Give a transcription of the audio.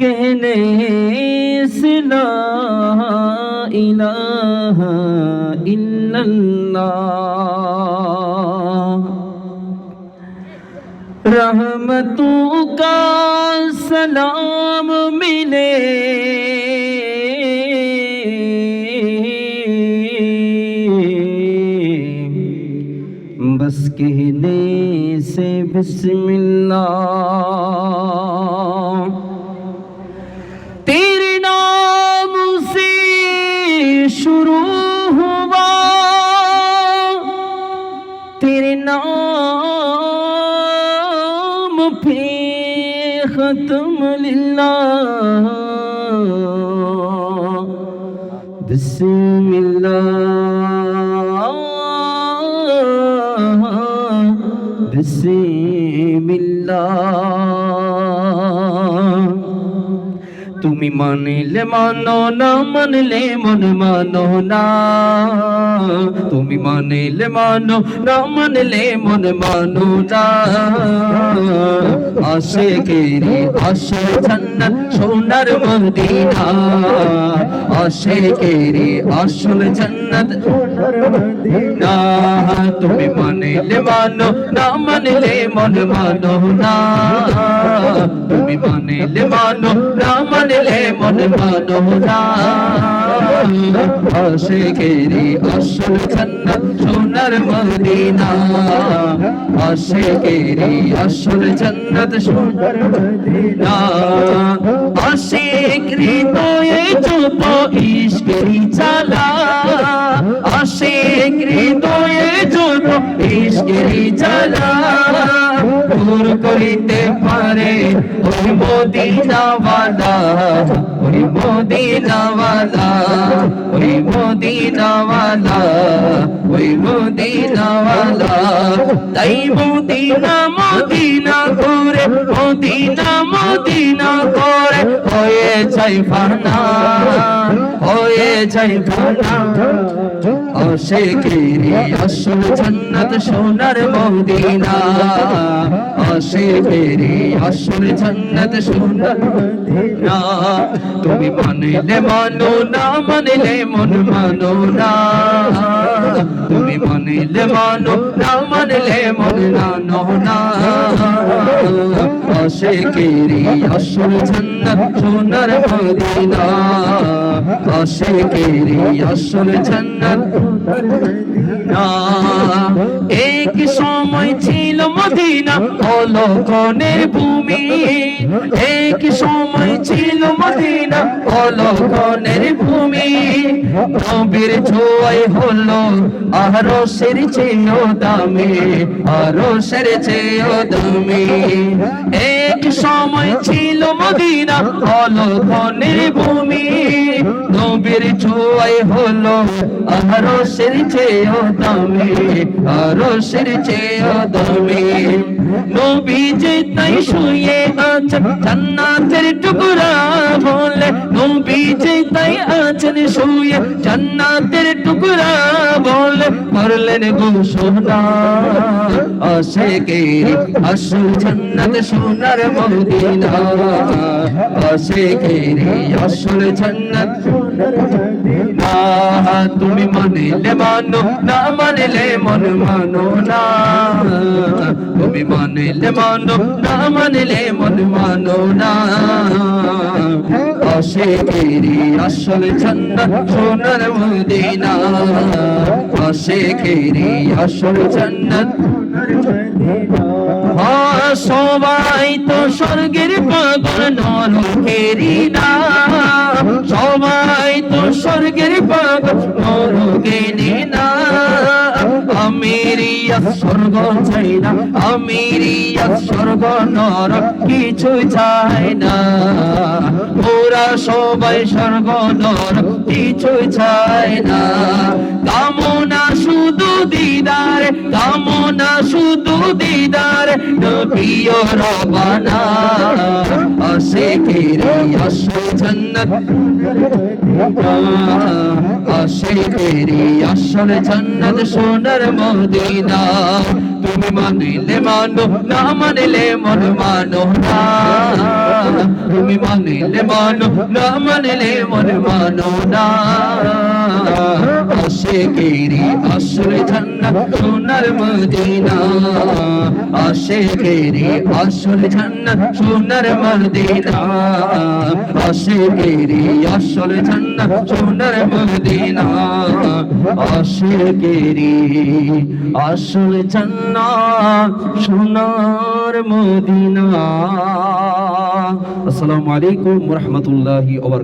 कहने से ला इलाहा इल्लल्लाह रहमतों का सलाम मिले बस कहने بسم الله تیرے نام سے شروع ہوا تیرے نام پہ ختم للہ بسم اللہ بسم তুমি মানিলে মানো না, মানলে মন মানো না। তুমি মানিলে মানো না, মানলে মন মানো না। আসে কেরি আসে জান্নাত, সোনার মদিনা। আসে কেরি আসল জান্নাত মদিনা। তুমি মানিলে মানো না, মানলে মন মানো না। তুমি মানিলে মানো না, মানলে মন মানো না। আশেকেরি আসল জান্নাত সোনার মদিনা। আশেকেরি আসল জান্নাত, সোনার মদিনা। আশিক হৃদয়ে যত ইশকেরি চালা আশিক হৃদয়ে যত ইশকেরি চালা দূর করিতে পারে। ওই মদিনাওয়ালা ওই মদিনাওয়ালা ওই মদিনাওয়ালা ওই মদিনাওয়ালা তাই মোদিনা মোদিনা করে মোদিনা মোদিনা করে হয়ে যাই ফানা, হয়ে যাই ফানা। আশেকেরি আসল জান্নাত সোনার মদিনা। আশেকেরি আসল জান্নাত সোনার মদিনা। তুমি মানলে মানো না, মানলে মন মানো না। মানলে মানো না মানলে মন না আশেকেরি আসল জান্নাত সোনার মদিনা। আশেকেরি আসল জান্নাত এক সময় ছিল মদিনা অলকনের ভূমি। এক সময় ছিল মদিনা অলকনের ভূমি। নবীর ছোঁয়ায় হলো আরও সের চেয়েও দামি আরও সের চেয়েও দামি। এক সময় ছিল মদিনা অলকনের ভূমি। নবীর ছোঁয়ায় হলো আরও সের চেয়েও দামি আরও সের চেয়েও দামি। নবী যে তাই শুয়ে আছেন, জান্নাতের টুকরা বলে। নবী যে তাই আছেন শুয়ে জান্নাতের টুকরা বলে করলেন ঘোষণা। আসে কে আসল জান্নাত সোনার মদিনা। আসে কে আসল জান্নাত তুমি মানিলে মানো না মানিলে মন মানো না। তুমি মানিলে মানো না মানিলে মন মানো না। আশেকেরি আসল জান্নাত সোনার মদিনা। আশেকেরি আসল জান্নাত হ্যাঁ, সবাই তো স্বর্গের পাগল নরকেরি না। সবাই তো স্বর্গের পাগল নরকেরি না। আমিরিয়া স্বর্গ চাই না আমিরিয়া স্বর্গ নর কিছু চাই না। ওরা সবাই স্বর্গ নর কিছু চাই না। কামনা শুধু দিদার, কামনা শুধু দিদার নবীয় রবানা। আসে কেরি আসো জান্নাত আসে কেরি আসল জান্নাত সোনার মদিনা। তুমি মানিলে মানো, না মানিলে মন মানো না। তুমি মানিলে মানো, না মানিলে মন মানো না। আশেকেরি আসরে জান্নাত, সোনার মদিনা। আশেকেরি আসরে জান্নাত, সোনার মদিনা। সোনার মদিনা। সোনার মদিনা। আসসালামু আলাইকুম রাহমাতুল্লাহি ওয়া